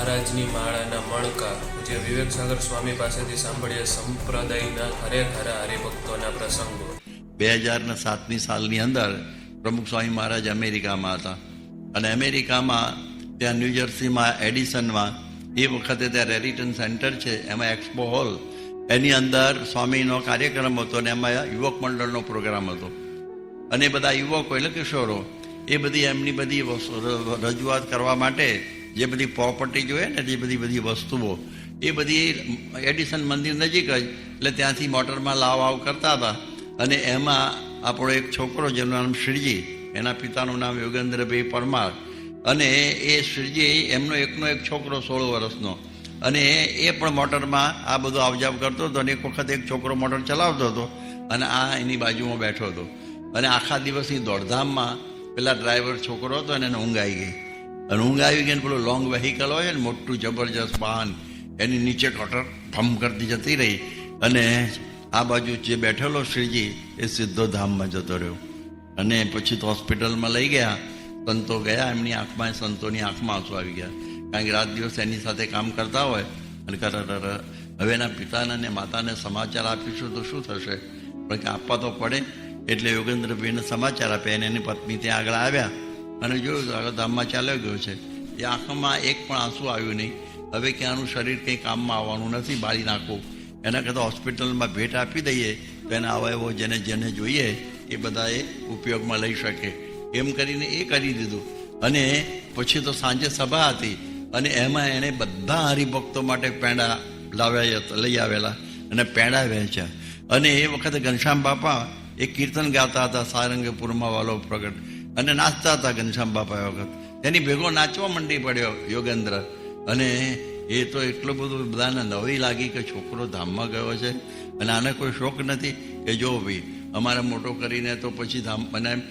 મહારાજની માળાના મણકા જે વિવેક સાગર સ્વામી પાસેથી સાંભળીએ સંપ્રદાયના ખરેખર હરિભક્તોના પ્રસંગો. બે હજાર ને સાતની સાલની અંદર પ્રમુખ સ્વામી મહારાજ અમેરિકામાં હતા. અને અમેરિકામાં ત્યાં ન્યૂજર્સીમાં એડિસનમાં એ વખતે ત્યાં રેરિટન સેન્ટર છે, એમાં એક્સપો હોલ. એની અંદર સ્વામીનો કાર્યક્રમ હતો અને એમાં યુવક મંડળનો પ્રોગ્રામ હતો. અને બધા યુવકો એટલે કિશોરો, એ બધી એમની બધી રજૂઆત કરવા માટે જે બધી પ્રોપર્ટી જોઈએ ને, જે બધી બધી વસ્તુઓ, એ બધી એડિસન મંદિર નજીક જ. એટલે ત્યાંથી મોટરમાં લાવ આવ કરતા હતા. અને એમાં આપણો એક છોકરો જેનું નામ શ્રીજી, એના પિતાનું નામ યોગેન્દ્રભાઈ પરમાર. અને એ શ્રીજી એમનો એકનો એક છોકરો સોળ વર્ષનો. અને એ પણ મોટરમાં આ બધું આવજાવ કરતો હતો અને એક વખત એક છોકરો મોટર ચલાવતો હતો અને આ એની બાજુમાં બેઠો હતો. અને આખા દિવસની દોડધામમાં પેલા ડ્રાઈવર છોકરો હતો અને એને ઊંઘ આવી ગઈ. અને ઊંઘ આવી ગઈ ને પેલું લોંગ વેહિકલ હોય ને, મોટું જબરજસ્ત વાહન, એની નીચે કટર ફમ કરતી જતી રહી. અને આ બાજુ જે બેઠેલો શ્રીજી, એ સીધો ધામમાં જતો રહ્યો. અને પછી તો હોસ્પિટલમાં લઈ ગયા. સંતો ગયા, એમની આંખમાં, સંતોની આંખમાં આંસુ આવી ગયા. કારણ કે રાત દિવસ એની સાથે કામ કરતા હોય અને કરર હવે એના પિતાને અને માતાને સમાચાર આપીશું તો શું થશે? પણ કે આપવા તો પડે. એટલે યોગેન્દ્રભાઈને સમાચાર આપ્યા. અને એની પત્ની ત્યાં આગળ આવ્યા. અને જોયું તો ધામમાં ચાલ્યો ગયો છે. એ આંખમાં એક પણ આંસુ આવ્યું નહીં. હવે કે આનું શરીર કંઈ કામમાં આવવાનું નથી, બાળી નાખવું એના કરતાં હોસ્પિટલમાં ભેટ આપી દઈએ, તો એના અવયવો જેને જેને જોઈએ, એ બધા એ ઉપયોગમાં લઈ શકે. એમ કરીને એ કરી દીધું. અને પછી તો સાંજે સભા હતી. અને એમાં એણે બધા હરિભક્તો માટે પેંડા લાવ્યા, લઈ આવેલા. અને પેંડા વહેંચ્યા. અને એ વખતે ઘનશ્યામ બાપા એ કીર્તન ગાતા હતા, સારંગપુરમાં વાલો પ્રગટ. અને નાચતા હતા ઘનશ્યામ બાપા એ વખત. એની ભેગો નાચવા મંડી પડ્યો યોગેન્દ્ર. અને એ તો એટલું બધું બધાને નવી લાગી કે છોકરો ધામમાં ગયો છે. અને આને કોઈ શોખ નથી કે જો ભાઈ, અમારે મોટો કરીને તો પછી ધામ, મને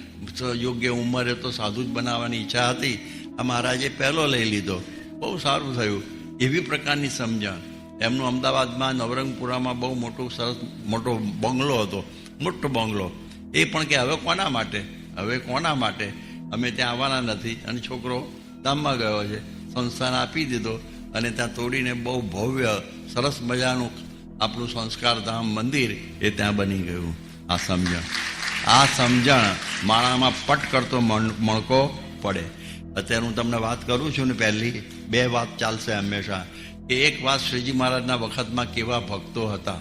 યોગ્ય ઉંમરે તો સાધુ જ બનાવવાની ઈચ્છા હતી. આ મહારાજે પહેલો લઈ લીધો. બહુ સારું થયું. એવી પ્રકારની સમજણ. એમનું અમદાવાદમાં નવરંગપુરામાં બહુ મોટું સરસ, મોટો બંગલો હતો. મોટો બંગલો. એ પણ કે હવે કોના માટે? હવે કોના માટે? અમે ત્યાં આવવાના નથી. અને છોકરો ગામમાં ગયો છે. સંસ્થાન આપી દીધો અને ત્યાં તોડીને બહુ ભવ્ય, સરસ મજાનું આપણું સંસ્કાર ધામ મંદિર એ ત્યાં બની ગયું. આ સમજણ. આ સમજણ માળામાં પટ કરતો મણ- મણકો પડે. અત્યારે હું તમને વાત કરું છું ને પહેલી, બે વાત ચાલશે હંમેશા. કે એક વાત શ્રીજી મહારાજના વખતમાં કેવા ભક્તો હતા.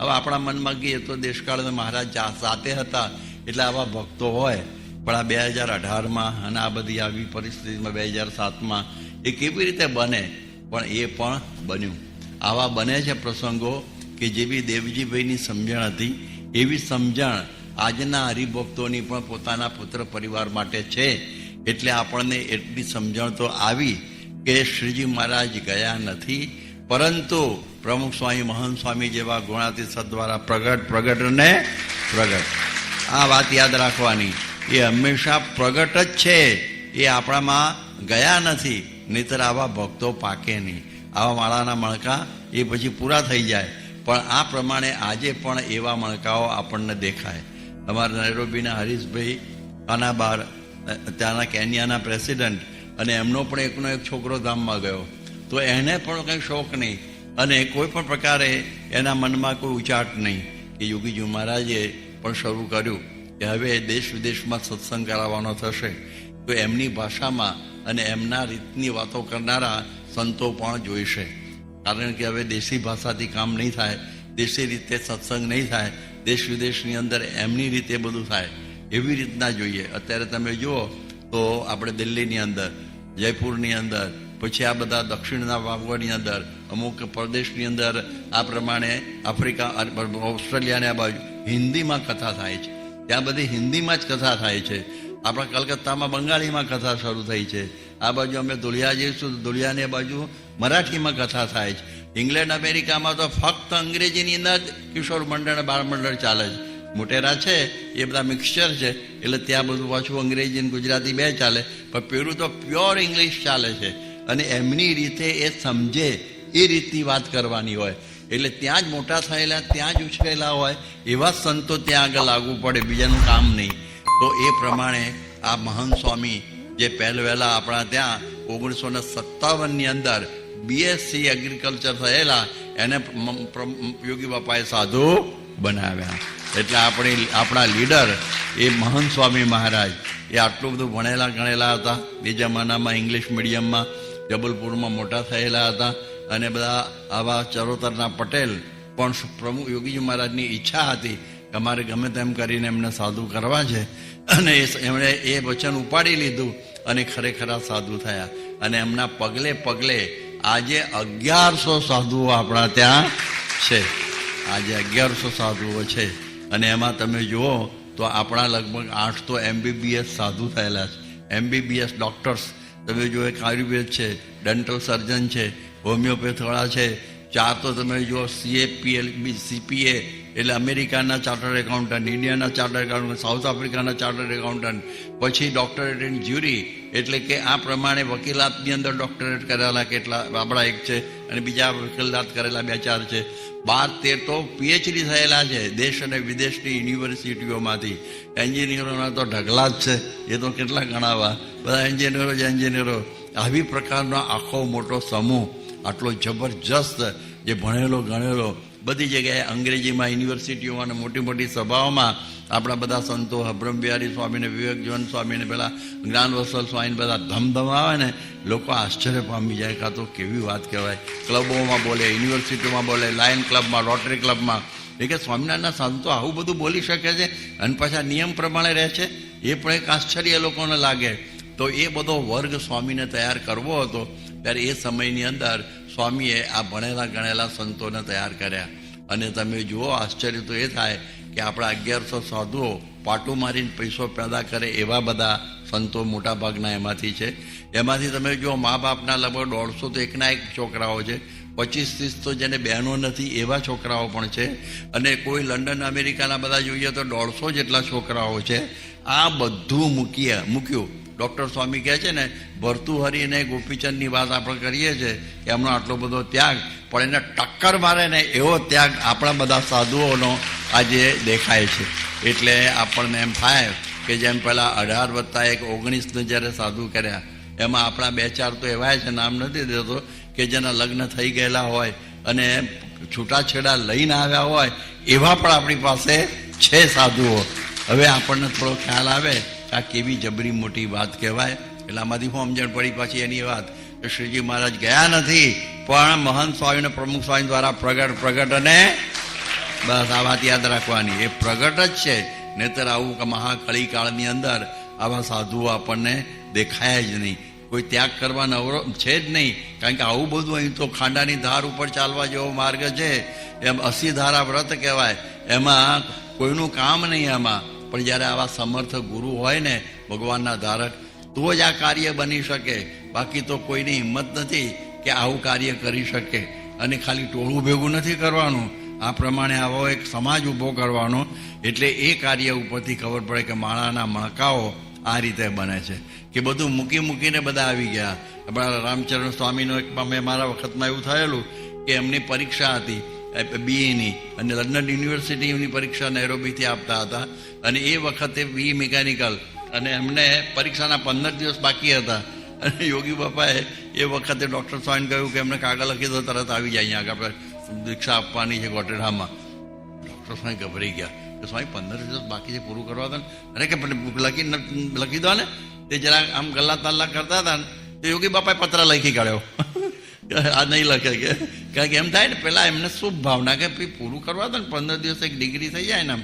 હવે આપણા મનમાં એ તો દેશકાળ મહારાજ સાથે હતા. એટલે આવા ભક્તો હોય, પણ આ બે હજાર અઢારમાં અને આ બધી આવી પરિસ્થિતિમાં બે હજાર સાતમાં એ કેવી રીતે બને? પણ એ પણ બન્યું. આવા બને છે પ્રસંગો કે જેવી દેવજીભાઈની સમજણ હતી, એવી સમજણ આજના હરિભક્તોની પણ પોતાના પુત્ર પરિવાર માટે છે. એટલે આપણને એટલી સમજણ તો આવી કે શ્રીજી મહારાજ ગયા નથી, પરંતુ પ્રમુખ સ્વામી મહંત સ્વામી જેવા ગુણાતીત દ્વારા પ્રગટ પ્રગટ ને પ્રગટ. આ વાત યાદ રાખવાની. એ હંમેશા પ્રગટ જ છે. એ આપણામાં ગયા નથી. નહીતર આવા ભક્તો પાકે નહીં. આવા માળાના મણકા એ પછી પૂરા થઈ જાય. પણ આ પ્રમાણે આજે પણ એવા મણકાઓ આપણને દેખાય. અમારા નૈરોબીના હરીશભાઈ અનાબાર ત્યાંના કેન્યાના પ્રેસિડન્ટ અને એમનો પણ એકનો એક છોકરો ધામમાં ગયો. તો એને પણ કંઈ શોખ નહીં. અને કોઈ પણ પ્રકારે એના મનમાં કોઈ ઉચાટ નહીં. કે યોગીજી મહારાજે પણ શરૂ કર્યું કે હવે દેશ વિદેશમાં સત્સંગ કરાવવાનો થશે. તો એમની ભાષામાં અને એમના રીતની વાતો કરનારા સંતો પણ જોઈશે. કારણ કે હવે દેશી ભાષાથી કામ નહીં થાય, દેશી રીતે સત્સંગ નહીં થાય દેશ વિદેશની અંદર એમની રીતે બધું થાય. એવી રીતના જોઈએ. અત્યારે તમે જુઓ તો આપણે દિલ્હીની અંદર, જયપુરની અંદર, પછી આ બધા દક્ષિણના ભાગોની અંદર, અમુક પ્રદેશની અંદર આ પ્રમાણે આફ્રિકા ઓસ્ટ્રેલિયાને આ બાજુ હિન્દીમાં કથા થાય છે. ત્યાં બધી હિન્દીમાં જ કથા થાય છે. આપણા કલકત્તામાં બંગાળીમાં કથા શરૂ થઈ છે. આ બાજુ અમે ધુલિયા જઈશું ધુલિયાની બાજુ મરાઠીમાં કથા થાય છે. ઇંગ્લેન્ડ, અમેરિકામાં તો ફક્ત અંગ્રેજીની અંદર જ કિશોર મંડળ, બાળ મંડળ ચાલે છે. મોટેરા છે, એ બધા મિક્સચર છે, એટલે ત્યાં બધું પાછું અંગ્રેજી અને ગુજરાતી બે ચાલે. પણ પેલું તો પ્યોર ઇંગ્લિશ ચાલે છે. અને એમની રીતે એ સમજે, એ રીતની વાત કરવાની હોય. એટલે ત્યાં જ મોટા થયેલા, ત્યાં જ ઉછરેલા હોય, એવા સંતો ત્યાં આગળ લાગવું પડે, બીજાનું કામ નહીં. તો એ પ્રમાણે આ મહંત સ્વામી જે પહેલ વહેલા આપણા ત્યાં ઓગણીસો ને સત્તાવનની અંદર બીએસસી એગ્રીકલ્ચર થયેલા, એને યોગી બાપાએ સાધુ બનાવ્યા. એટલે આપણી, આપણા લીડર એ મહંત સ્વામી મહારાજ. એ આટલું બધું ભણેલા ગણેલા હતા. એ જમાનામાં ઇંગ્લિશ મીડિયમમાં જબલપુરમાં મોટા થયેલા હતા. અને બધા આવા ચરોતરના પટેલ, પણ પ્રમુખ યોગીજી મહારાજની ઈચ્છા હતી કે અમારે ગમે તેમ કરીને એમને સાધુ કરવા છે. અને એમણે એ વચન ઉપાડી લીધું અને ખરેખર સાધુ થયા. અને એમના પગલે પગલે આજે અગિયારસો સાધુઓ આપણા ત્યાં છે. આજે અગિયારસો સાધુઓ છે. અને એમાં તમે જુઓ તો આપણા લગભગ આઠ તો એમબીબીએસ સાધુ થયેલા છે. એમબીબીએસ ડૉક્ટર્સ, તમે જુઓ એક આયુર્વેદ છે, ડેન્ટલ સર્જન છે હોમિયોપેથવાળા છે. ચાર તો તમે જુઓ સીએપીએલ સીપીએ એટલે અમેરિકાના ચાર્ટર્ડ એકાઉન્ટન્ટ, ઇન્ડિયાના ચાર્ટર્ડ એકાઉન્ટન્ટ, સાઉથ આફ્રિકાના ચાર્ટર્ડ એકાઉન્ટન્ટ, પછી ડોક્ટરેટ એન્ડ જ્યુરી, એટલે કે આ પ્રમાણે વકીલાતની અંદર ડોક્ટરેટ કરેલા કેટલા આપણા એક છે અને બીજા વકીલાત કરેલા બે ચાર છે. બાર, તેર તો પીએચડી થયેલા છે, દેશ અને વિદેશની યુનિવર્સિટીઓમાંથી. એન્જિનિયરોના તો ઢગલા જ છે, એ તો કેટલા ગણાવા. બધા એન્જિનિયરો જ એન્જિનિયરો. આવી પ્રકારનો આખો મોટો સમૂહ આટલો જબરજસ્ત જે ભણેલો, ગણેલો, બધી જગ્યાએ અંગ્રેજીમાં, યુનિવર્સિટીઓમાં અને મોટી મોટી સભાઓમાં આપણા બધા સંતો હબ્રમ બિહારી સ્વામીને વિવેકજીવન સ્વામીને, પેલા જ્ઞાનવસલ સ્વામીને, બધા ધમધમાવે ને લોકો આશ્ચર્ય પામી જાય કાં તો કેવી વાત કહેવાય. ક્લબોમાં બોલે, યુનિવર્સિટીઓમાં બોલે, લાયન ક્લબમાં, રોટરી ક્લબમાં. એ કે સ્વામિનારાયણના સંતો આવું બધું બોલી શકે છે અને પાછા નિયમ પ્રમાણે રહે છે? એ પણ એક આશ્ચર્ય લોકોને લાગે. તો એ બધો વર્ગ સ્વામીને તૈયાર કરવો હતો. ત્યારે એ સમયની અંદર સ્વામીએ આ ભણેલા ગણેલા સંતોને તૈયાર કર્યા. અને તમે જુઓ, આશ્ચર્ય તો એ થાય કે આપણા અગિયારસો સાધુઓ પાટું મારીને પૈસો પેદા કરે એવા બધા સંતો મોટા ભાગના એમાંથી છે. એમાંથી તમે જુઓ, મા બાપના લગભગ દોઢસો તો એકના એક છોકરાઓ છે. પચીસ ત્રીસ તો જેને બહેનો નથી, એવા છોકરાઓ પણ છે. અને કોઈ લંડન, અમેરિકાના બધા જોઈએ તો દોઢસો જેટલા છોકરાઓ છે. આ બધું મૂકીએ, મૂક્યું. ડૉક્ટર સ્વામી કહે છે ને ભરતુહરી અને ગોપીચંદની વાત આપણે કરીએ છીએ કે એમનો આટલો બધો ત્યાગ, પણ એને ટક્કર મારે ને એવો ત્યાગ આપણા બધા સાધુઓનો આજે દેખાય છે. એટલે આપણને એમ થાય કે જેમ પહેલાં અઢાર વત્તા એક ઓગણીસને જ્યારે સાધુ કર્યા, એમાં આપણા બે ચાર તો એવા છે, નામ નથી દેતો, કે જેના લગ્ન થઈ ગયેલા હોય અને છૂટાછેડા લઈને આવ્યા હોય, એવા પણ આપણી પાસે છે સાધુઓ. હવે આપણને થોડો ખ્યાલ આવે આ કેવી જબરી મોટી વાત કહેવાય? એટલે આમાંથી હું સમજણ પડી પાછી એની વાત કે શ્રીજી મહારાજ ગયા નથી, પણ મહંત સ્વામી પ્રમુખ સ્વામી દ્વારા પ્રગટ પ્રગટ અને બસ આ વાત યાદ રાખવાની. એ પ્રગટ જ છે. નહીતર આવું કે મહાકળી કાળની અંદર આવા સાધુઓ આપણને દેખાય જ નહીં. કોઈ ત્યાગ કરવા નવરો છે જ નહીં. કારણ કે આવું બધું અહીં તો ખાંડાની ધાર ઉપર ચાલવા જેવો માર્ગ છે. એમ અસી ધારા વ્રત કહેવાય. એમાં કોઈનું કામ નહીં એમાં પણ જ્યારે આવા સમર્થ ગુરુ હોય ને ભગવાનના ધારક, તો જ આ કાર્ય બની શકે. બાકી તો કોઈની હિંમત નથી કે આવું કાર્ય કરી શકે. અને ખાલી ટોળું ભેગું નથી કરવાનું. આ પ્રમાણે આવો એક સમાજ ઊભો કરવાનો. એટલે એ કાર્ય ઉપરથી ખબર પડે કે માળાના મણકાઓ આ રીતે બને છે. કે બધું મૂકી મૂકીને બધા આવી ગયા. આપણા રામચરણ સ્વામીનો એક મેં મારા વખતમાં એવું થયેલું કે એમની પરીક્ષા હતી. બીએની અને લંડન યુનિવર્સિટીની પરીક્ષા નૈરોબીથી આપતા હતા. અને એ વખતે બી મિકેનિકલ અને એમને પરીક્ષાના પંદર દિવસ બાકી હતા. અને યોગી બાપાએ એ વખતે ડૉક્ટર સ્વામીને કહ્યું કે એમને કાગળ લખી દો, તરત આવી જાય અહીંયા આગળ. આપણે દીક્ષા આપવાની છે ગોટેડામાં ડૉક્ટર સ્વામી ગભરાઈ ગયા. કે સ્વામી, પંદર દિવસ બાકી છે, પૂરું કરવા દો ને. અરે કે પણ લખી લખી દો ને. તે જરા આમ ગલ્લા તાલ્લા કરતા હતા ને. તો યોગી બાપાએ પત્ર લખી કાઢ્યો. આ નહીં લખે કે. કારણ કે એમ થાય ને, પેલા એમને શુભ ભાવના કે ભાઈ પૂરું કરવા દો ને, પંદર દિવસ એક ડિગ્રી થઈ જાય ને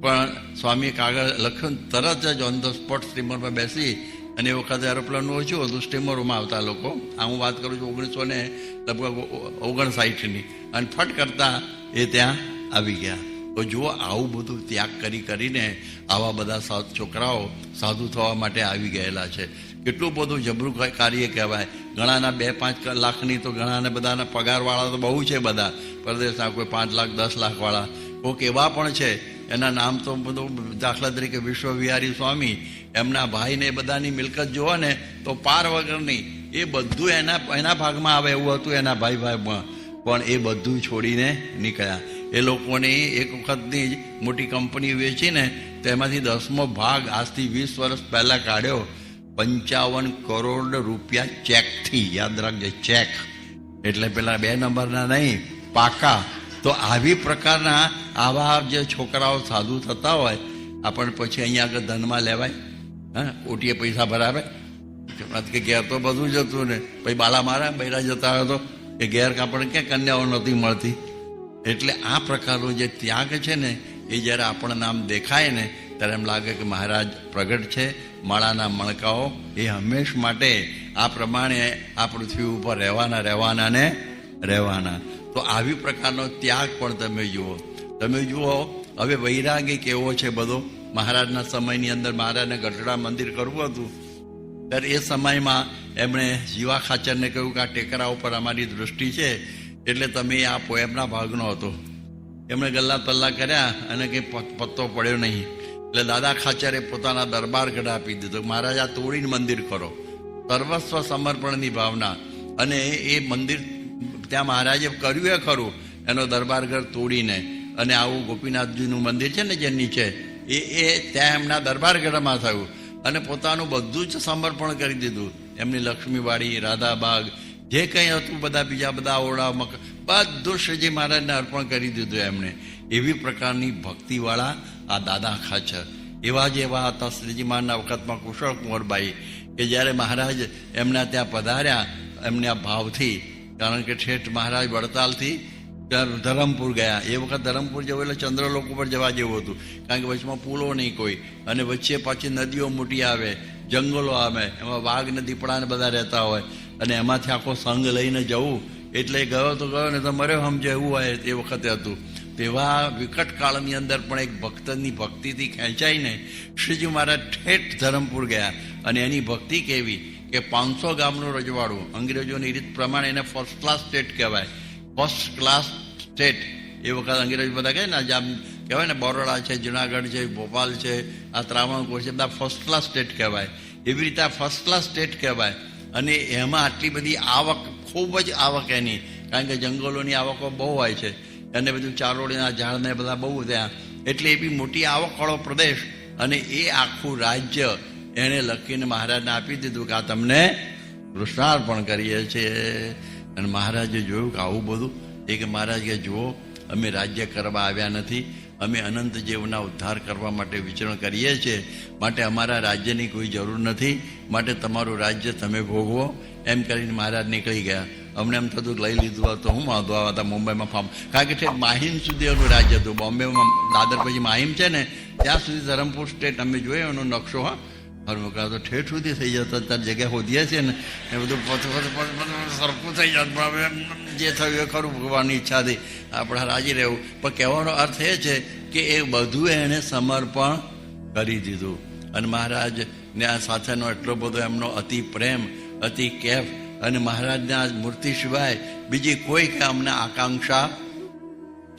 પણ સ્વામીએ કાગળ લખ્યું તરત જ ઓન ધ સ્પોટ સ્ટીમરમાં બેસી અને એ વખતે એરોપ્લેન ઓછું હતું, સ્ટીમરોમાં આવતા લોકો. આ હું વાત કરું છું ઓગણીસો ને લગભગ ઓગણસાઠની. અને ફટ કરતા એ ત્યાં આવી ગયા. તો જુઓ, આવું બધું ત્યાગ કરી કરીને આવા બધા સા છોકરાઓ સાધુ થવા માટે આવી ગયેલા છે. કેટલું બધું જબરું કાર્ય કહેવાય. ઘણાના બે પાંચ લાખની તો ઘણાને બધાના પગારવાળા તો બહુ છે બધા. પરદેશના કોઈ પાંચ લાખ, દસ લાખવાળા. કોઈક એવા પણ છે. એના નામ તો બધું દાખલા તરીકે વિશ્વવિહારી સ્વામી, એમના ભાઈને બધાની મિલકત જુઓ ને, તો પાર વગરની એ બધું એના એના ભાગમાં આવે એવું હતું એના ભાઈ ભાઈમાં પણ એ બધું છોડીને નીકળ્યા. એ લોકોની એક વખતની જ મોટી કંપની વેચીને તેમાંથી દસમો ભાગ આજથી વીસ વર્ષ પહેલાં કાઢ્યો. પંચાવન કરોડ રૂપિયા ચેકથી યાદ રાખજો ચેક એટલે પેલા બે નંબરના નહીં, પાકા. તો આવી પ્રકારના આવા જે છોકરાઓ સાધુ થતા હોય, આપણને પછી અહીંયા આગળ ધનમાં લેવાય. હા, ઓટીએ પૈસા ભરાવે. કે ઘેર તો બધું જતું ને પછી બાલા મારા બૈરા જતા હોય તો એ ઘેર આપણને ક્યાં કન્યાઓ નથી મળતી. એટલે આ પ્રકારનો જે ત્યાગ છે ને, એ જ્યારે આપણને નામ દેખાય ને, ત્યારે એમ લાગે કે મહારાજ પ્રગટ છે માળાના મણકાઓ, એ હંમેશ માટે આ પ્રમાણે આ પૃથ્વી ઉપર રહેવાના રહેવાના ને રહેવાના. તો આવી પ્રકારનો ત્યાગ પણ તમે જુઓ. તમે જુઓ, હવે વૈરાગી કેવો છે બધો? મહારાજના સમયની અંદર મહારાજને ગઢડા મંદિર કરવું હતું. ત્યારે એ સમયમાં એમણે જીવા ખાચરને કહ્યું કે આ ટેકરા ઉપર અમારી દૃષ્ટિ છે, એટલે તમે આ પોએમના ભાગનો હતો. એમણે ગલ્લા તલ્લા કર્યા અને કંઈ પત્તો પડ્યો નહીં. એટલે દાદા ખાચરે પોતાના દરબાર ગઢ આપી દીધો. મહારાજ તોડીને મંદિર કરો. સર્વસ્વ સમર્પણની ભાવના. અને એ મંદિર ત્યાં મહારાજે કર્યું એ ખરું. એનો દરબારગઢ તોડીને. અને આવું ગોપીનાથજીનું મંદિર છે ને જે નીચે, એ એ ત્યાં એમના દરબાર ગઢમાં થયું. અને પોતાનું બધું જ સમર્પણ કરી દીધું. એમની લક્ષ્મીવાડી રાધાબાગ, જે કંઈ હતું, બધા બીજા બધા ઓરડા મક, બધું શ્રીજી મહારાજને અર્પણ કરી દીધું એમણે. એવી પ્રકારની ભક્તિવાળા આ દાદા ખાચર એવા જ એવા હતા શ્રીજી મહારાજના વખતમાં કુશળ કુંવરબાઈ કે જ્યારે મહારાજ એમના ત્યાં પધાર્યા, એમના ભાવથી, કારણ કે ઠેઠ મહારાજ વડતાલથી ધરમપુર ગયા. એ વખત ધરમપુર જવું એટલે ચંદ્રલોક ઉપર જવા જેવું હતું. કારણ કે વચમાં પુલો નહીં કોઈ. અને વચ્ચે પાછી નદીઓ મોટી આવે, જંગલો આવે, એમાં વાઘ ને દીપડા બધા રહેતા હોય. અને એમાંથી આખો સંઘ લઈને જવું. એટલે ગયો તો ગયો ને તો મરે સમજે, એવું હોય તે વખતે હતું. તેવા વિકટ કાળની અંદર પણ એક ભક્તની ભક્તિથી ખેંચાઈને શ્રીજી મહારાજ ઠેઠ ધરમપુર ગયા. અને એની ભક્તિ કેવી? કે પાંચસો ગામનું રજવાડું, અંગ્રેજોની રીત પ્રમાણે એને ફર્સ્ટ ક્લાસ સ્ટેટ કહેવાય. ફર્સ્ટ ક્લાસ સ્ટેટ એ વખત અંગ્રેજો બધા કહે ને આમ કહેવાય ને, બરોડા છે, જુનાગઢ છે, ભોપાલ છે, આ ત્રાવણકોર છે, બધા ફર્સ્ટ ક્લાસ સ્ટેટ કહેવાય. એવી રીતે આ ફર્સ્ટ ક્લાસ સ્ટેટ કહેવાય. અને એમાં આટલી બધી આવક, ખૂબ જ આવક એની. કારણ કે જંગલોની આવકો બહુ હોય છે. અને બધું ચારોળીના ઝાડ ને બધા બહુ ત્યાં એટલે એ બી મોટી આવકવાળો પ્રદેશ અને એ આખું રાજ્ય એણે લખીને મહારાજને આપી દીધું કે આ તમને કૃષ્ણાર્પણ કરીએ છીએ અને મહારાજે જોયું કે આવું બધું. એ કે મહારાજ કે જુઓ, અમે રાજ્ય કરવા આવ્યા નથી. અમે અનંત જીવના ઉદ્ધાર કરવા માટે વિચરણ કરીએ છીએ. માટે અમારા રાજ્યની કોઈ જરૂર નથી. માટે તમારું રાજ્ય તમે ભોગવો. એમ કરીને મહારાજ નીકળી ગયા. અમને એમ થતું લઈ લીધું હોત તો હું વાંધો આવ્યા હતા મુંબઈમાં ફોર્મ કારણ કે ઠેક માહિમ સુધી એનું રાજ્ય હતું. બોમ્બેમાં દાદર પછી માહિમ છે ને, ત્યાં સુધી ધરમપુર સ્ટેટ અમે જોયો, એનો નકશો, હા. હરમું કહા તો ઠેઠ સુધી થઈ જતો. ત્યારે જગ્યા શોધીએ છીએ ને, એ બધું પોતું પોતું સરખું થઈ જાત. પણ હવે જે થયું એ ખરું ભગવાનની ઈચ્છાથી આપણે રાજી રહેવું. પણ કહેવાનો અર્થ એ છે કે એ બધું એણે સમર્પણ કરી દીધું. અને મહારાજ ને આ સાથેનો એટલો બધો એમનો અતિ પ્રેમ, અતિ કેફ અને મહારાજના મૂર્તિ સિવાય બીજી કોઈ કે અમને આકાંક્ષા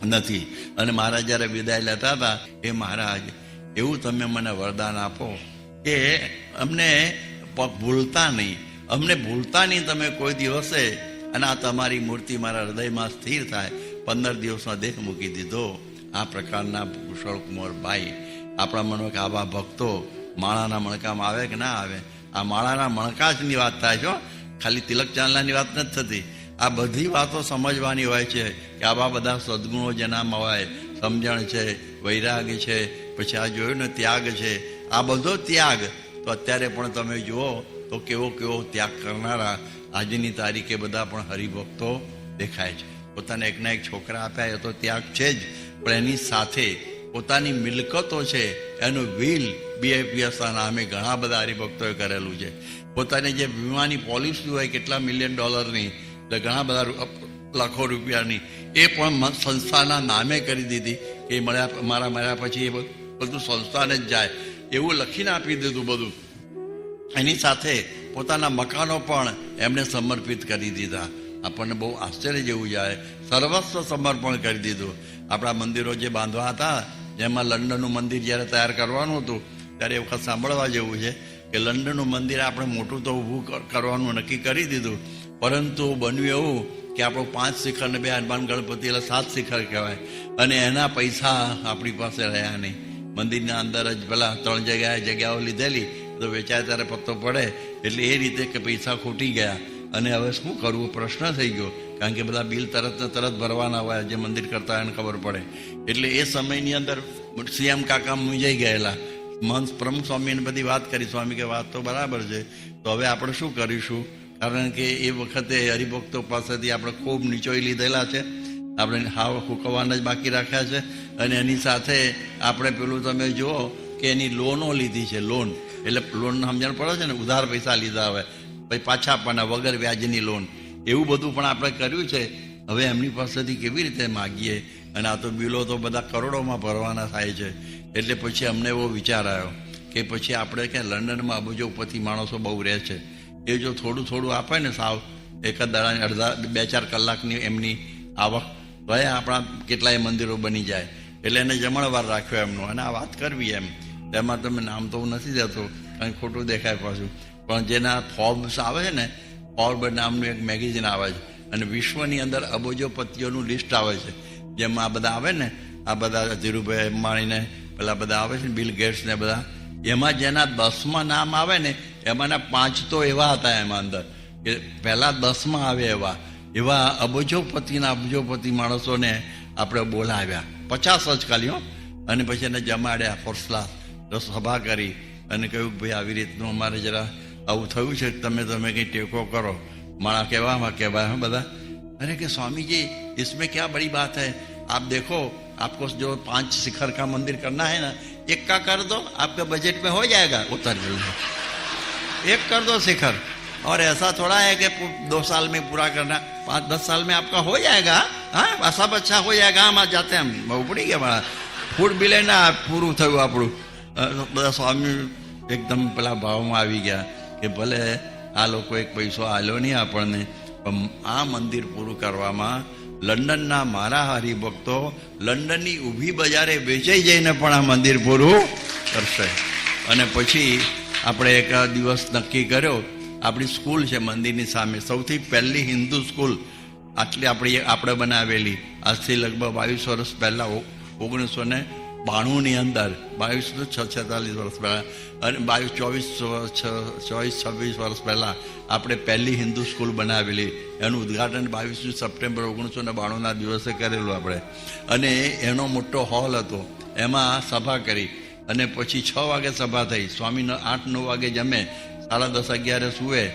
નથી. અને મહારાજ જ્યારે વિદાય લેતા હતા એ મહારાજ, એવું તમે મને વરદાન આપો કે અમને ભૂલતા નહીં. અમને ભૂલતા નહીં તમે કોઈ દિવસે. અને આ તમારી મૂર્તિ મારા હૃદયમાં સ્થિર થાય. પંદર દિવસમાં દેહ મૂકી દીધો. આ પ્રકારના કુશળ કુંવરભાઈ આપણા મનો કે આવા ભક્તો માળાના મણકામાં આવે કે ના આવે? આ માળાના મણકા જની વાત થાય છો ખાલી તિલક ચાંદલાની વાત નથી થતી. આ બધી વાતો સમજવાની હોય છે કે આવા બધા સદગુણો જેનામાં હોય, સમજણ છે વૈરાગ છે, પછી આ જોયું ને ત્યાગ છે. આ બધો ત્યાગ તો અત્યારે પણ તમે જુઓ તો કેવો કેવો ત્યાગ કરનારા આજની તારીખે બધા પણ હરિભક્તો દેખાય છે. પોતાને એકના એક છોકરા આપ્યા, એ તો ત્યાગ છે જ, પણ એની સાથે પોતાની મિલકતો છે, એનું વ્હીલ બીએપીએસના નામે ઘણા બધા હરિભક્તોએ કરેલું છે. પોતાની જે વીમાની પોલિસી હોય કેટલા મિલિયન ડોલરની એટલે ઘણા બધા લાખો રૂપિયાની, એ પણ સંસ્થાના નામે કરી દીધી કે મળ્યા, મારા મળ્યા પછી એ બધું બધું સંસ્થાને જ જાય. એવું લખીને આપી દીધું બધું. એની સાથે પોતાના મકાનો પણ એમણે સમર્પિત કરી દીધા. આપણને બહુ આશ્ચર્ય જેવું જાય. સર્વસ્વ સમર્પણ કરી દીધું. આપણા મંદિરો જે બાંધવા હતા, જેમાં લંડનનું મંદિર જ્યારે તૈયાર કરવાનું હતું, ત્યારે એ વખત સાંભળવા જેવું છે. કે લંડનનું મંદિર આપણે મોટું તો ઊભું કરવાનું નક્કી કરી દીધું. પરંતુ બન્યું એવું કે આપણો પાંચ શિખર ને બે હનુમાન ગણપતિ એટલે સાત શિખર કહેવાય. અને એના પૈસા આપણી પાસે રહ્યા નહીં. મંદિરના અંદર જ પેલા ત્રણ જગ્યાએ જગ્યાઓ લીધેલી, તો વેચાય ત્યારે પત્તો પડે. એટલે એ રીતે કે પૈસા ખૂટી ગયા. અને હવે શું કરવું? પ્રશ્ન થઈ ગયો. કારણ કે બધા બિલ તરત ને તરત ભરવાના હોય, જે મંદિર કરતા એને ખબર પડે. એટલે એ સમયની અંદર સીએમ કાકા મૂંઝાઈ ગયેલા. મહંત પ્રમુખ સ્વામીને બધી વાત કરી. સ્વામી કે વાત તો બરાબર છે. તો હવે આપણે શું કરીશું? કારણ કે એ વખતે હરિભક્તો પાસેથી આપણે ખૂબ નીચોઈ લીધેલા છે. આપણે હાવ હુકવાના જ બાકી રાખ્યા છે. અને એની સાથે આપણે પેલું તમે જુઓ કે એની લોનો લીધી છે લોન એટલે લોન સમજણ પડે છે ને? ઉધાર પૈસા લીધા હવે. પછી પાછા આપવાના વગર વ્યાજની લોન એવું બધું પણ આપણે કર્યું છે. હવે એમની પાસેથી કેવી રીતે માગીએ? અને આ તો બિલો તો બધા કરોડોમાં ભરવાના થાય છે. એટલે પછી અમને એવો વિચાર આવ્યો કે પછી આપણે કે લંડનમાં અબજોપતિ માણસો બહુ રહે છે. એ જો થોડું થોડું આપે ને સાવ એક જ દાડાની અડધા, બે ચાર કલાકની એમની આવક તો આપણા કેટલાય મંદિરો બની જાય. એટલે એને જમણવાર રાખ્યો એમનો. અને આ વાત કરવી એમ. તેમાં તમે નામ તો હું નથી દેતો, કંઈ ખોટું દેખાય પાછું. પણ જેના ફોર્બ્સ આવે છે ને ફોર્બ નામનું એક મેગેઝિન આવે છે. અને વિશ્વની અંદર અબોજોપતિઓનું લિસ્ટ આવે છે. જેમાં આ બધા આવે ને, આ બધા ધીરુભાઈ અંબાણીને પેલા બધા આવે છે ને, બિલ ગેટ્સ ને બધા, એમાં જેના દસમાં નામ આવે ને, એમાંના પાંચ તો એવા હતા એમાં અંદર. કે પહેલા દસમાં આવે એવા. એવા અબજોપતિના અબજોપતિ માણસોને આપણે બોલાવ્યા. પચાસ જ ખાલી હો. અને પછી એને જમાડ્યા ફર્સ્ટ ક્લાસ સભા કરી અને કહ્યું ભાઈ આવી રીતનું અમારે જરા આવું થયું છે, તમે તમે કંઈ ટેકો કરો. મારા કહેવામાં કહેવાય બધા. अरे कि स्वामी जी इसमें क्या बड़ी बात है आप देखो आपको जो पांच शिखर का मंदिर करना है ना एक का कर दो आपके बजट में हो जाएगा उतर एक कर दो शिखर और ऐसा थोड़ा है कि पू- दो साल में पूरा करना पाँच दस साल में आपका हो जाएगा हाँ सब अच्छा हो जाएगा हम आज जाते हैं हम ઉપડી ગયા મારા ફૂડ બિલે ના પૂરું થયું આપણું અ, બધા સ્વામી એકદમ પેલા ભાવમાં આવી ગયા કે ભલે આ લોકો એક પૈસો આલ્યો નહીં આપણને પણ આ મંદિર પૂરું કરવામાં લંડનના મારા હરિભક્તો લંડનની ઊભી બજારે વેચાઈ જઈને પણ આ મંદિર પૂરું કરશે. અને પછી આપણે એક દિવસ નક્કી કર્યો, આપણી સ્કૂલ છે મંદિરની સામે, સૌથી પહેલી હિન્દુ સ્કૂલ આટલી આપણી, આપણે બનાવેલી. આજથી લગભગ બાવીસ વર્ષ પહેલાં ઓગણીસો ને બાણુંની અંદર, બાવીસો છ છેતાલીસ વર્ષ પહેલાં, અને બાવીસ, ચોવીસ ચોવીસ, છવ્વીસ વર્ષ પહેલાં આપણે પહેલી હિન્દુ સ્કૂલ બનાવેલી. એનું ઉદ્ઘાટન બાવીસમી સપ્ટેમ્બર ઓગણીસો ને બાણુંના દિવસે કરેલું આપણે. અને એનો મોટો હોલ હતો. એમાં સભા કરી. અને પછી છ વાગે સભા થઈ. સ્વામી આઠ, નવ વાગે જમે. સાડા દસ, અગિયારે સુવે.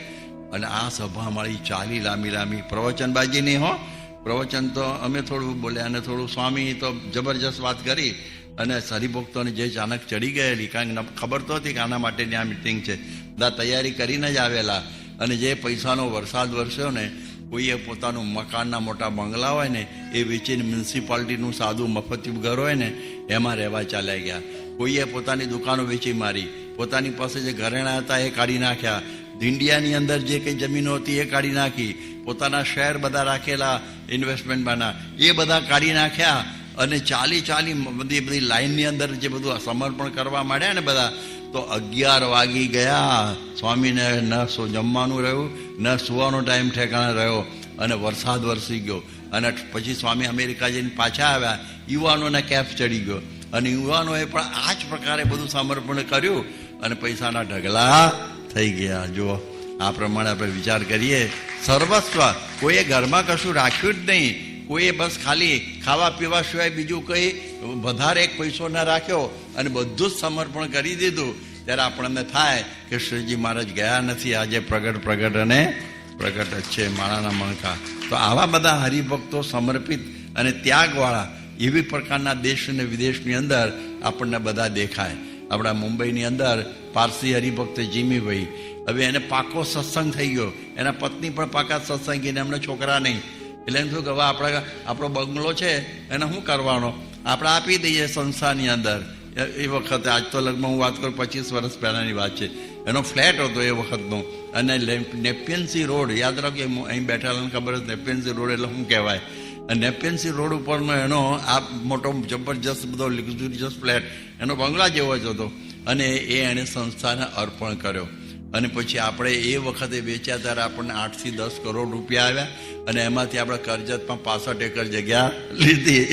અને આ સભા મારી ચાલી લાંબી લાંબી. પ્રવચનબાજી નહીં હો. પ્રવચન તો અમે થોડું બોલ્યા અને થોડું સ્વામી તો જબરજસ્ત વાત કરી. અને હરિભક્તોને જે અચાનક ચડી ગયેલી. કારણ કે ખબર તો હતી કે આના માટેની આ મિટિંગ છે. બધા તૈયારી કરીને જ આવેલા. અને જે પૈસાનો વરસાદ વરસ્યો ને, કોઈએ પોતાનું મકાનના મોટા બંગલા હોય ને, એ વેચીને મ્યુનિસિપાલિટીનું સાદું મફતી ઘર હોય ને, એમાં રહેવા ચાલ્યા ગયા. કોઈએ પોતાની દુકાનો વેચી મારી. પોતાની પાસે જે ઘરેણા હતા એ કાઢી નાખ્યા. ઇન્ડિયાની અંદર જે કંઈ જમીનો હતી એ કાઢી નાખી. પોતાના શેર બધા રાખેલા ઇન્વેસ્ટમેન્ટમાંના એ બધા કાઢી નાખ્યા. અને ચાલી ચાલી બધી બધી લાઈનની અંદર જે બધું સમર્પણ કરવા માંડ્યા ને બધા, તો અગિયાર વાગી ગયા. સ્વામીને ન જમવાનું રહ્યું, ન સુવાનો ટાઈમ ઠેકાણે રહ્યો અને વરસાદ વરસી ગયો. અને પછી સ્વામી અમેરિકા જઈને પાછા આવ્યા. યુવાનોને કેફ ચડી ગયો. અને યુવાનોએ પણ આ જ પ્રકારે બધું સમર્પણ કર્યું અને પૈસાના ઢગલા થઈ ગયા. જુઓ, આ પ્રમાણે આપણે વિચાર કરીએ. સર્વસ્વ, કોઈએ ઘરમાં કશું રાખ્યું જ નહીં. કોઈએ બસ ખાલી ખાવા પીવા સિવાય બીજું કંઈ વધારે એક પૈસો ના રાખ્યો અને બધું જ સમર્પણ કરી દીધું. ત્યારે આપણને થાય કે શ્રીજી મહારાજ ગયા નથી. આજે પ્રગટ પ્રગટ અને પ્રગટ જ છે માણાના મણકા. તો આવા બધા હરિભક્તો સમર્પિત અને ત્યાગવાળા એવી પ્રકારના દેશ અને વિદેશની અંદર આપણને બધા દેખાય. આપણા મુંબઈની અંદર પારસી હરિભક્ત જીમીભાઈ. હવે એને પાકો સત્સંગ થઈ ગયો. એના પત્ની પણ પાકા સત્સંગી એમને છોકરા નહીં. એટલે એમ શું કે આપણે આપણા બંગલો છે, એને શું કરવાનો? આપણે આપી દઈએ સંસ્થાની અંદર. એ- વખતે, આજ તો લગભગ હું વાત કરું, પચીસ વર્ષ પહેલાંની વાત છે. એનો ફ્લેટ હતો એ વખતનો. અને નેપિયન્સી રોડ, યાદ રાખજો અહીં બેઠેલાને ખબર જ, નેપિયન્સી રોડ એટલે શું કહેવાય? અને નેપિયન્સી રોડ ઉપરનો એનો આ મોટો, જબરજસ્ત બધો લક્ઝુરિયસ ફ્લેટ, એનો બંગલા જેવો જ હતો. અને એ એણે સંસ્થાને અર્પણ કર્યો. અને પછી આપણે એ વખતે વેચ્યા ત્યારે આપણને આઠથી દસ કરોડ રૂપિયા આવ્યા. અને એમાંથી આપણે કરજતમાં પાસઠ એકર જગ્યા લીધી.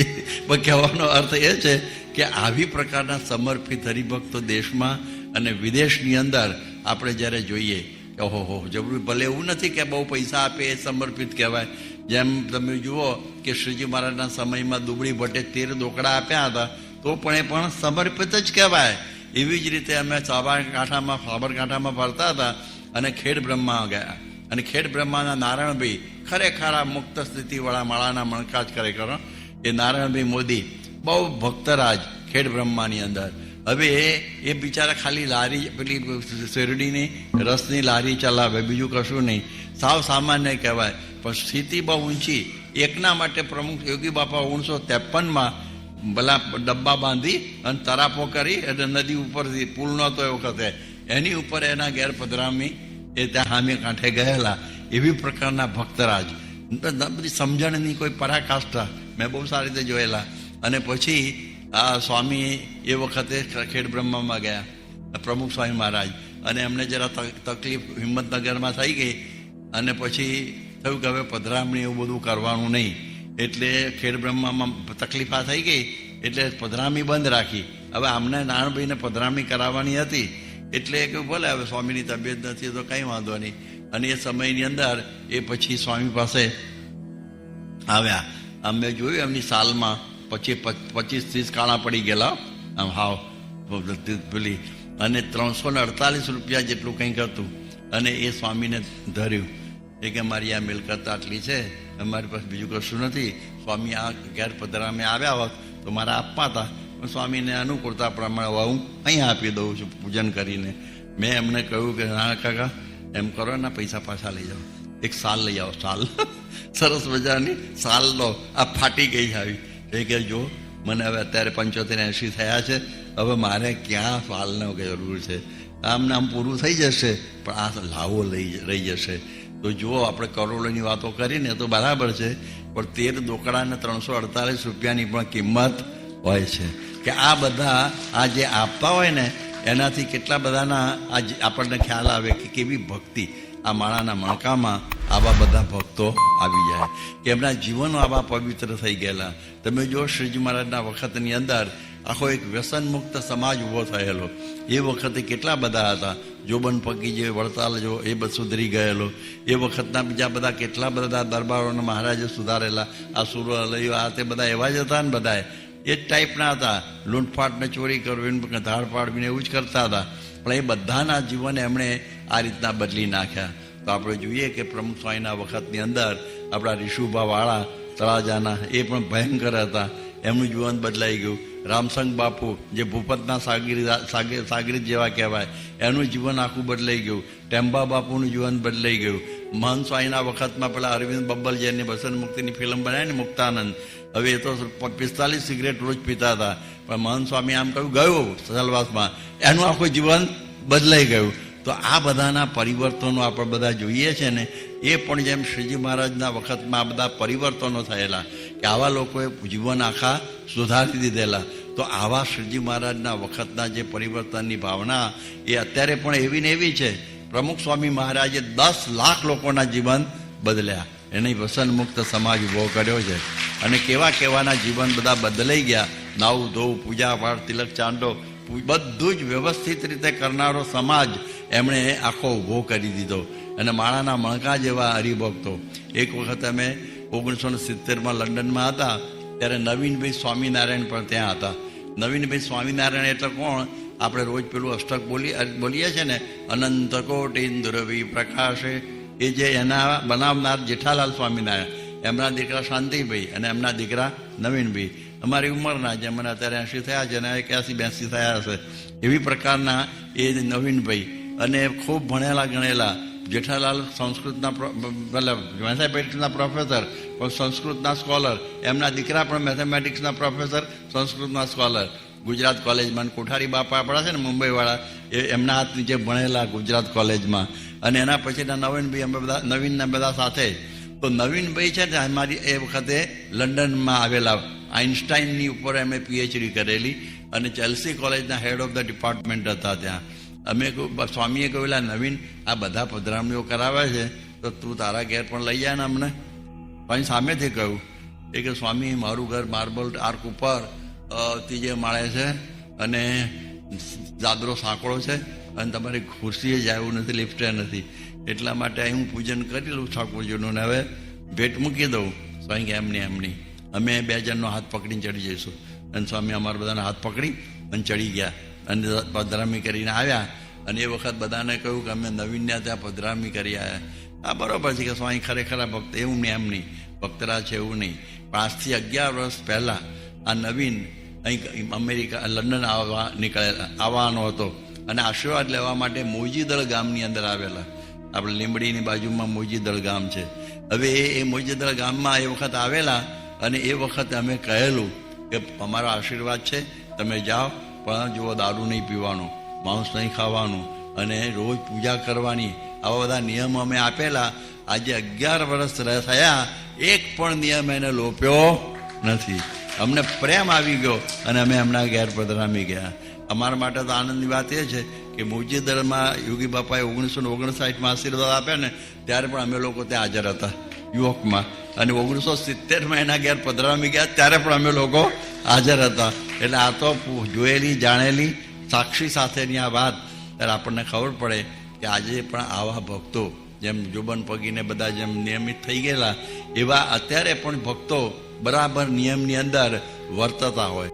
પણ કહેવાનો અર્થ એ છે કે આવી પ્રકારના સમર્પિત હરિભક્તો દેશમાં અને વિદેશની અંદર આપણે જ્યારે જોઈએ, ઓહો, હો જરૂર ભલે એવું નથી કે બહુ પૈસા આપે એ સમર્પિત કહેવાય. જેમ તમે જુઓ કે શ્રીજી મહારાજના સમયમાં દુબળી ભટ્ટે તેર દોકડા આપ્યા હતા, તો પણ એ પણ સમર્પિત જ કહેવાય. એવી જ રીતે અમે સાબરકાંઠામાં સાબરકાંઠામાં ફરતા હતા અને ખેડ બ્રહ્મા ગયા. અને ખેડ બ્રહ્માના નારાયણભાઈ ખરેખર આ મુક્ત સ્થિતિવાળા માળાના મણકાજ ખરેખર એ નારાયણભાઈ મોદી બહુ ભક્તરાજ ખેડ બ્રહ્માની અંદર. હવે એ એ બિચારા ખાલી લારી પેલી શેરડીની રસની લારી ચલાવે, બીજું કશું નહીં. સાવ સામાન્ય કહેવાય. પણ સ્થિતિ બહુ ઊંચી. એકના માટે પ્રમુખ યોગી બાપા ઓગણીસો ત્રેપનમાં ભલા ડબ્બા બાંધી અને તરાપો કરી અને નદી ઉપરથી પુલ નહોતો એ વખતે. એની ઉપર એના ગેરપધરામી એ ત્યાં હામી કાંઠે ગયેલા. એવી પ્રકારના ભક્તરાજ. બધી સમજણની કોઈ પરાકાષ્ઠા. મેં બહુ સારી રીતે જોયેલા. અને પછી આ સ્વામી એ વખતે ખેડ બ્રહ્મામાં ગયા. પ્રમુખ સ્વામી મહારાજ. અને એમને જરા તક- તકલીફ હિંમતનગરમાં થઈ ગઈ. અને પછી થયું કે હવે પધરામણી એવું બધું કરવાનું નહીં. એટલે ખેડ બ્રહ્મામાં તકલીફ આ થઈ ગઈ. એટલે પધરામી બંધ રાખી. હવે આમને નાણભાઈને પધરામી કરાવવાની હતી. એટલે કે ભલે હવે સ્વામીની તબિયત નથી, તો કંઈ વાંધો નહીં. અને એ સમયની અંદર એ પછી સ્વામી પાસે આવ્યા. અમે જોયું એમની સાલમાં પછી પચીસ ત્રીસ કાણા પડી ગયેલા. આમ હાવ પેલી, અને ત્રણસો ને અડતાલીસ રૂપિયા જેટલું કંઈક હતું. અને એ સ્વામીને ધર્યું. એ કે મારી આ મિલકત આટલી છે, અમારી પાસે બીજું કશું નથી. સ્વામી આ ઘેર પધરામે આવ્યા હોત તો મારે આપવા હતા પણ સ્વામીને અનુકૂળતા પ્રમાણે હું અહીંયા આપી દઉં છું પૂજન કરીને. મેં એમને કહ્યું કે, ના કાકા એમ કરો એના પૈસા પાછા લઈ જાઓ. એક સાલ લઈ આવો, સાલ. સરસ મજાની સાલ લો આ ફાટી ગઈ છે આવી. એ કે જો, મને હવે અત્યારે પંચોતેર એંશી થયા છે, હવે મારે ક્યાં સાલનો જરૂર છે? આમ નામ પૂરું થઈ જશે, પણ આ લાવો લઈ રહી જશે. તો જુઓ, આપણે કરોડોની વાતો કરીને તો બરાબર છે, પણ તેર દોકડાને ત્રણસો અડતાલીસ રૂપિયાની પણ કિંમત હોય છે. કે આ બધા આ જે આપતા હોય ને એનાથી કેટલા બધાના આજ આપણને ખ્યાલ આવે કે કેવી ભક્તિ આ માળાના મણકામાં આવા બધા ભક્તો આવી જાય. કે એમના જીવનો આવા પવિત્ર થઈ ગયેલા. તમે જો શ્રીજી મહારાજના વખતની અંદર આખો એક વ્યસન મુક્ત સમાજ ઊભો થયેલો. એ વખતે કેટલા બધા હતા. જોબન પગી જે વડતાલ જો એ બધું સુધરી ગયેલો. એ વખતના બીજા બધા કેટલા બધા દરબારોના મહારાજે સુધારેલા. આ સુરલયો આ તે બધા એવા જ હતા ને બધા એ જ ટાઈપના હતા. લૂંટફાટને ચોરી કરવી ધાડ પાડવીને એવું જ કરતા હતા. પણ એ બધાના જીવન એમણે આ રીતના બદલી નાખ્યા. તો આપણે જોઈએ કે પ્રમુખ સ્વામીના વખતની અંદર આપણા રિશુભા વાળા તળાજાના એ પણ ભયંકર હતા. એમનું જીવન બદલાઈ ગયું. રામસંગ બાપુ, જે ભૂપતના સાગરી સાગરી જેવા કહેવાય, એનું જીવન આખું બદલાઈ ગયું. ટેમ્બા બાપુનું જીવન બદલાઈ ગયું. મહંત સ્વામીના વખતમાં પેલા અરવિંદ બબ્બલ જેની બસન મુક્તિની ફિલ્મ બનાવી ને મુક્તાનંદ. હવે એ તો પિસ્તાલીસ સિગરેટ રોજ પીતા હતા. પણ મહંત સ્વામી આમ કહ્યું, ગયું સલવાસમાં એનું આખું જીવન બદલાઈ ગયું. તો આ બધાના પરિવર્તનો આપણે બધા જોઈએ છે ને, એ પણ જેમ શ્રીજી મહારાજના વખતમાં આ બધા પરિવર્તનો થયેલા કે આવા લોકોએ જીવન આખા સુધારી દીધેલા. તો આવા શ્રીજી મહારાજના વખતના જે પરિવર્તનની ભાવના એ અત્યારે પણ એવી ને એવી છે પ્રમુખ સ્વામી મહારાજે દસ લાખ લોકોના જીવન બદલ્યા. એને વસન મુક્ત સમાજ ઊભો કર્યો છે. અને કેવા કેવાના જીવન બધા બદલાઈ ગયા. નાવું, ધોવું, પૂજા પાઠ, તિલક, ચાંદો બધું જ વ્યવસ્થિત રીતે કરનારો સમાજ એમણે આખો ઊભો કરી દીધો. અને માળાના મણકા જેવા હરિભક્તો. એક વખત અમે ઓગણીસો ને સિત્તેરમાં લંડનમાં હતા. ત્યારે નવીનભાઈ સ્વામિનારાયણ પણ ત્યાં હતા. નવીનભાઈ સ્વામિનારાયણ એટલે કોણ? આપણે રોજ પેલું અષ્ટક બોલી બોલીએ છીએ ને અનંત કોટિન્દ્રવી પ્રકાશે. એ જે એના બનાવનાર જેઠાલાલ સ્વામિનારાયણ, એમના દીકરા શાંતિભાઈ અને એમના દીકરા નવીનભાઈ. અમારી ઉંમરના જે મને અત્યારે એંશી થયા છે અને એક્યાસી બ્યાસી થયા હશે. એવી પ્રકારના એ નવીનભાઈ અને ખૂબ ભણેલા ગણેલા જેઠાલાલ સંસ્કૃતના મતલબ મેથેમેટિક્સના પ્રોફેસર સંસ્કૃતના સ્કોલર, એમના દીકરા પણ મેથેમેટિક્સના પ્રોફેસર, સંસ્કૃતના સ્કોલર. ગુજરાત કોલેજમાં કોઠારી બાપા આપણા છે ને મુંબઈવાળા, એ એમના હાથ નીચે ભણેલા ગુજરાત કોલેજમાં. અને એના પછીના નવીનભાઈ અમે બધા, નવીનના બધા સાથે. તો નવીનભાઈ છે ને, અમારી એ વખતે લંડનમાં આવેલા આઇન્સ્ટાઈનની ઉપર અમે પીએચડી કરેલી અને ચેલ્સી કોલેજના હેડ ઓફ ધ ડિપાર્ટમેન્ટ હતા ત્યાં. અમે સ્વામીએ કહેલા નવીન, આ બધા પધરામણીઓ કરાવે છે, તો તું તારા ઘેર પણ લઈ જાય ને અમને. સ્વામી સામેથી કહ્યું, એ કે સ્વામી, મારું ઘર માર્બલ આર્ક ઉપર ત્રીજે માળે છે અને દાદરો સાંકળો છે અને તમારી ખુરશીએ જ આવ્યું નથી લિફ્ટે નથી. એટલા માટે હું પૂજન કરી લઉં ઠાકોરજીનું ને હવે ભેટ મૂકી દઉં. સ્વામી કે એમની એમની. અમે બે જણનો હાથ પકડીને ચડી જઈશું. અને સ્વામી અમારા બધાના હાથ પકડી અને ચડી ગયા. અને પધરામી કરીને આવ્યા. અને એ વખત બધાને કહ્યું કે અમે નવીનને ત્યાં પધરામી કરી આવ્યા આ બરાબર છે કે સ્વામી ખરેખર ભક્ત, એવું નહીં, એમ નહીં. ભક્તરા છે એવું નહીં. પાંચથી અગિયાર વર્ષ પહેલાં આ નવીન અહીં અમેરિકા, લંડન આવવા નીકળેલા, આવવાનો હતો. અને આશીર્વાદ લેવા માટે મોજીદળ ગામની અંદર આવેલા. આપણે લીંબડીની બાજુમાં મોજીદળ ગામ છે. હવે એ એ મોજીદળ ગામમાં એ વખત આવેલા અને એ વખતે અમે કહેલું કે અમારો આશીર્વાદ છે, તમે જાઓ, પણ જુઓ દારૂ નહીં પીવાનું, માંસ નહીં ખાવાનું, અને રોજ પૂજા કરવાની. આવા બધા નિયમો અમે આપેલા. આજે અગિયાર વર્ષ થયા, એક પણ નિયમ એને લોપ્યો નથી. અમને પ્રેમ આવી ગયો અને અમે એમના ઘેર પધરામી ગયા. અમારા માટે તો આનંદની વાત એ છે કે મોજીદળમાં યોગી બાપાએ ઓગણીસો ને ઓગણસાઠમાં આશીર્વાદ આપ્યા ને, ત્યારે પણ અમે લોકો ત્યાં હાજર હતા, યુવકમાં. અને ઓગણીસો સિત્તેરમાં એના ઘેર પધરામી ગયા, ત્યારે પણ અમે લોકો હાજર હતા. એટલે આ તો જોયેલી, જાણેલી, સાક્ષી સાથેની આ વાત. ત્યારે આપણને ખબર પડે કે આજે પણ આવા ભક્તો, જેમ જોબન પગીને બધા જેમ નિયમિત થઈ ગયેલા, એવા અત્યારે પણ ભક્તો બરાબર નિયમની અંદર વર્તતા હોય.